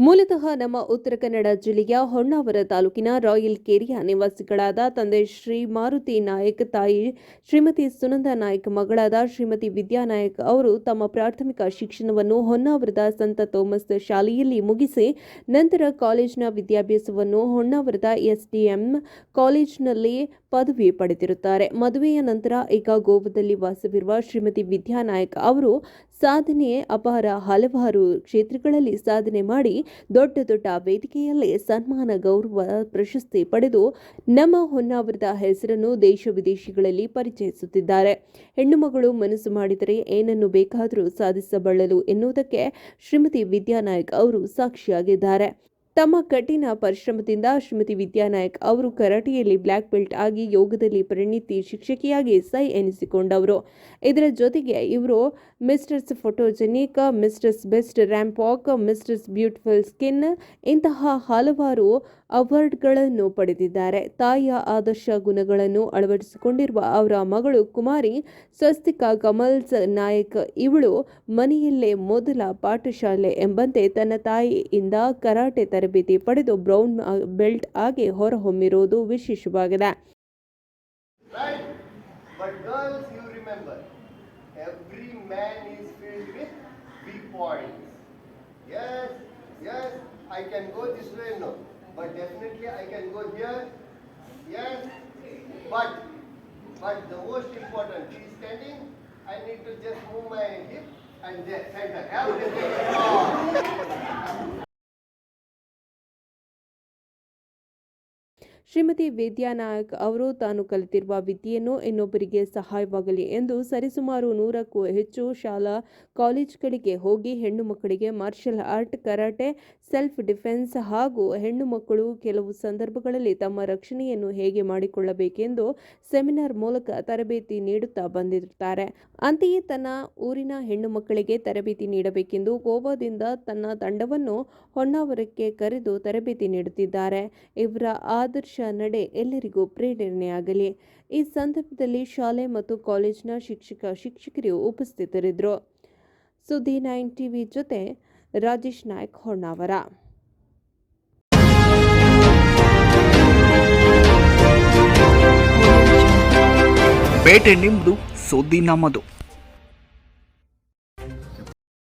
ಮೂಲತಃ ನಮ್ಮ ಉತ್ತರ ಕನ್ನಡ ಜಿಲ್ಲೆಯ ಹೊನ್ನಾವರ ತಾಲೂಕಿನ ರಾಯಲ್ ಕೇರಿಯ ನಿವಾಸಿಗಳಾದ ತಂದೆ ಶ್ರೀ ಮಾರುತಿ ನಾಯಕ್, ತಾಯಿ ಶ್ರೀಮತಿ ಸುನಂದ ನಾಯಕ್, ಮಗಳಾದ ಶ್ರೀಮತಿ ವಿದ್ಯಾ ನಾಯಕ್ ಅವರು ತಮ್ಮ ಪ್ರಾಥಮಿಕ ಶಿಕ್ಷಣವನ್ನು ಹೊನ್ನಾವರದ ಸಂತ ಥೋಮಸ್ ಶಾಲೆಯಲ್ಲಿ ಮುಗಿಸಿ ನಂತರ ಕಾಲೇಜಿನ ವಿದ್ಯಾಭ್ಯಾಸವನ್ನು ಹೊನ್ನಾವರದ ಎಸ್ಡಿಎಂ ಕಾಲೇಜಿನಲ್ಲಿ ಪದವಿ ಪಡೆದಿರುತ್ತಾರೆ. ಮದುವೆಯ ನಂತರ ಈಗ ಗೋವಾದಲ್ಲಿ ವಾಸವಿರುವ ಶ್ರೀಮತಿ ವಿದ್ಯಾನಾಯಕ್ ಅವರು ಸಾಧನೆ ಅಪಾರ ಹಲವಾರು ಕ್ಷೇತ್ರಗಳಲ್ಲಿ ಸಾಧನೆ ಮಾಡಿ ದೊಡ್ಡ ದೊಡ್ಡ ವೇದಿಕೆಯಲ್ಲೇ ಸನ್ಮಾನ, ಗೌರವ, ಪ್ರಶಸ್ತಿ ಪಡೆದು ನಮ್ಮ ಹೊನ್ನಾವರದ ಹೆಸರನ್ನು ದೇಶ ವಿದೇಶಗಳಲ್ಲಿ ಪರಿಚಯಿಸುತ್ತಿದ್ದಾರೆ. ಹೆಣ್ಣು ಮಗಳು ಮನಸ್ಸು ಮಾಡಿದರೆ ಏನನ್ನು ಬೇಕಾದರೂ ಸಾಧಿಸಬಳ್ಳಲು ಎನ್ನುವುದಕ್ಕೆ ಶ್ರೀಮತಿ ವಿದ್ಯಾನಾಯಕ್ ಅವರು ಸಾಕ್ಷಿಯಾಗಿದ್ದಾರೆ. ತಮ್ಮ ಕಠಿಣ ಪರಿಶ್ರಮದಿಂದ ಶ್ರೀಮತಿ ವಿದ್ಯಾನಾಯಕ್ ಅವರು ಕರಾಟೆಯಲ್ಲಿ ಬ್ಲ್ಯಾಕ್ ಬೆಲ್ಟ್ ಆಗಿ ಯೋಗದಲ್ಲಿ ಪರಿಣಿತಿ ಶಿಕ್ಷಕಿಯಾಗಿ ಸೈ ಎನಿಸಿಕೊಂಡವರು. ಇದರ ಜೊತೆಗೆ ಇವರು Mrs photogenic, Mrs best ramp walk, Mrs beautiful skin ಇಂತಹ ಹಲವಾರು ಅವಾರ್ಡ್ಗಳನ್ನು ಪಡೆದಿದ್ದಾರೆ. ತಾಯಿಯ ಆದರ್ಶ ಗುಣಗಳನ್ನು ಅಳವಡಿಸಿಕೊಂಡಿರುವ ಅವರ ಮಗಳು ಕುಮಾರಿ, ಸ್ವಸ್ತಿಕಾ ಕಮಲ್ಸ್ ನಾಯಕ್ ಇವಳು ಮನೆಯಲ್ಲೇ ಮೊದಲ ಪಾಠಶಾಲೆ ಎಂಬಂತೆ ತನ್ನ ತಾಯಿಯಿಂದ ಕರಾಟೆ ತರಬೇತಿ ಪಡೆದು ಬ್ರೌನ್ ಬೆಲ್ಟ್ ಆಗಿ ಹೊರಹೊಮ್ಮಿರುವುದು ವಿಶೇಷವಾಗಿದೆ But the most important, she's standing, I need to just move my hip and center. Everything is wrong. Shrimati ವಿದ್ಯಾ ನಾಯಕ್ ಅವರು ತಾನು ಕಲಿತಿರುವ ವಿದ್ಯೆಯನ್ನು ಇನ್ನೊಬ್ಬರಿಗೆ ಸಹಾಯವಾಗಲಿ ಎಂದು ಸರಿಸುಮಾರು ನೂರಕ್ಕೂ ಹೆಚ್ಚು ಶಾಲಾ ಕಾಲೇಜುಗಳಿಗೆ ಹೋಗಿ ಹೆಣ್ಣು ಮಕ್ಕಳಿಗೆ martial art, karate, self defence ಹಾಗೂ ಹೆಣ್ಣು ಮಕ್ಕಳು ಕೆಲವು ಸಂದರ್ಭಗಳಲ್ಲಿ ತಮ್ಮ ರಕ್ಷಣೆಯನ್ನು ಹೇಗೆ ಮಾಡಿಕೊಳ್ಳಬೇಕೆಂದು ಸೆಮಿನಾರ್ ಮೂಲಕ ತರಬೇತಿ ನೀಡುತ್ತಾ ಬಂದಿರುತ್ತಾರೆ. ಅಂತೆಯೇ ತನ್ನ ಊರಿನ ಹೆಣ್ಣು ಮಕ್ಕಳಿಗೆ ತರಬೇತಿ ನೀಡಬೇಕೆಂದು ಗೋವಾದಿಂದ ತನ್ನ ತಂಡವನ್ನು ಹೊನ್ನಾವರಕ್ಕೆ ಕರೆದು ತರಬೇತಿ ನೀಡುತ್ತಿದ್ದಾರೆ. ಇವರ ಆದರ್ಶ ನಡೆ, ಎಲ್ಲರಿಗೂ ಪ್ರೇರಣೆಯಾಗಲಿ. ಈ ಸಂದರ್ಭದಲ್ಲಿ ಶಾಲೆ ಮತ್ತು ಕಾಲೇಜಿನ ಶಿಕ್ಷಕ ಶಿಕ್ಷಕರು ಉಪಸ್ಥಿತರಿದ್ದರು. ಸುದ್ದಿ ನೈನ್ ಟಿವಿ ಜೊತೆ ರಾಜೇಶ್ ನಾಯ್ಕ್, ಹೊನ್ನಾವರ. ಬೇಟೆ ನಿಮ್ಮದು ಸುದ್ದಿ ನಮ್ಮದು.